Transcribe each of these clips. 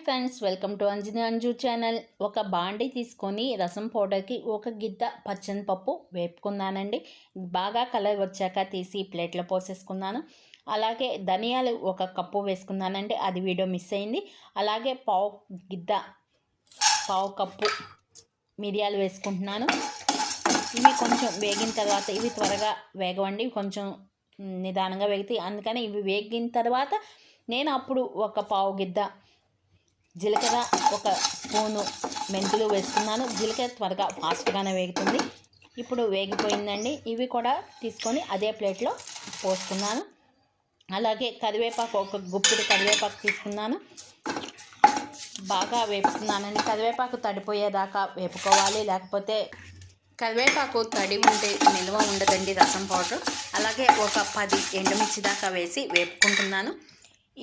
Hi friends welcome to Anjani Anju channel ఒక బాండి తీసుకొని రసం పౌడర్కి ఒక గిద్ద పచ్చని పప్పు వేపుకున్నానండి. బాగా కలర్ వచ్చాక తీసి ప్లేట్లో పోసేసుకున్నాను. అలాగే ధనియాలు ఒక కప్పు వేసుకున్నానండి. అది వీడియో మిస్ అయింది. అలాగే పావు గిద్ద పావు కప్పు మిరియాలు వేసుకుంటున్నాను. ఇవి కొంచెం వేగిన తర్వాత ఇవి త్వరగా వేగవండి. కొంచెం నిదానంగా వేగుతాయి. అందుకని ఇవి వేగిన తర్వాత నేను అప్పుడు ఒక పావు గిద్ద జీలకర్ర ఒక స్పూను మెంతులు వేసుకున్నాను జీలకర్ర త్వరగా ఫాస్ట్గానే వేగుతుంది. ఇప్పుడు వేగిపోయిందండి. ఇవి కూడా తీసుకొని అదే ప్లేట్లో పోసుకున్నాను అలాగే కరివేపాకు ఒక గుప్పిడి కరివేపాకు తీసుకున్నాను. బాగా వేపుతున్నానండి. కరివేపాకు తడిపోయేదాకా వేపుకోవాలి. లేకపోతే కరివేపాకు తడి ఉంటే నిల్వ ఉండదండి రసం పౌడర్. అలాగే ఒక పది ఎండుమిర్చి దాకా వేసి వేపుకుంటున్నాను.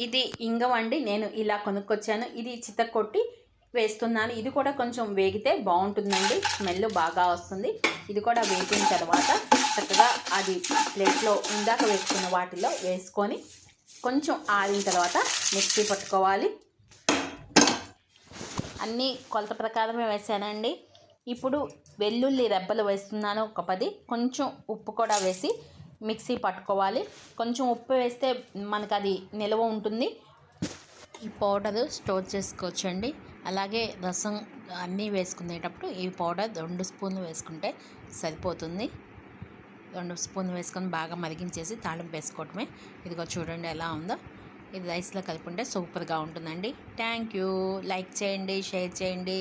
ఇది ఇంగవండి నేను ఇలా కొనుక్కొచ్చాను. ఇది చితకొట్టి వేస్తున్నాను. ఇది కూడా కొంచెం వేగితే బాగుంటుందండి. స్మెల్ బాగా వస్తుంది. ఇది కూడా వేగిన తర్వాత చక్కగా అది ప్లేట్లో ఇందాక వేసుకున్న వాటిలో వేసుకొని కొంచెం ఆరిన తర్వాత మిక్సీ పట్టుకోవాలి. అన్నీ కొలత ప్రకారమే వేసానండి. ఇప్పుడు వెల్లుల్లి రెబ్బలు వేస్తున్నాను ఒక పది. కొంచెం ఉప్పు కూడా వేసి మిక్సీ పట్టుకోవాలి. కొంచెం ఉప్పు వేస్తే మనకు అది నిల్వ ఉంటుంది. ఈ పౌడర్ స్టోర్ చేసుకోవచ్చండి. అలాగే రసం అన్నీ వేసుకునేటప్పుడు ఈ పౌడర్ రెండు స్పూన్లు వేసుకుంటే సరిపోతుంది. రెండు స్పూన్లు వేసుకొని బాగా మరిగించేసి తాళింపు వేసుకోవటమే. ఇదిగో చూడండి ఎలా ఉందో. ఇది రైస్లో కలుపుకుంటే సూపర్గా ఉంటుందండి. Thank you. లైక్ చేయండి షేర్ చేయండి.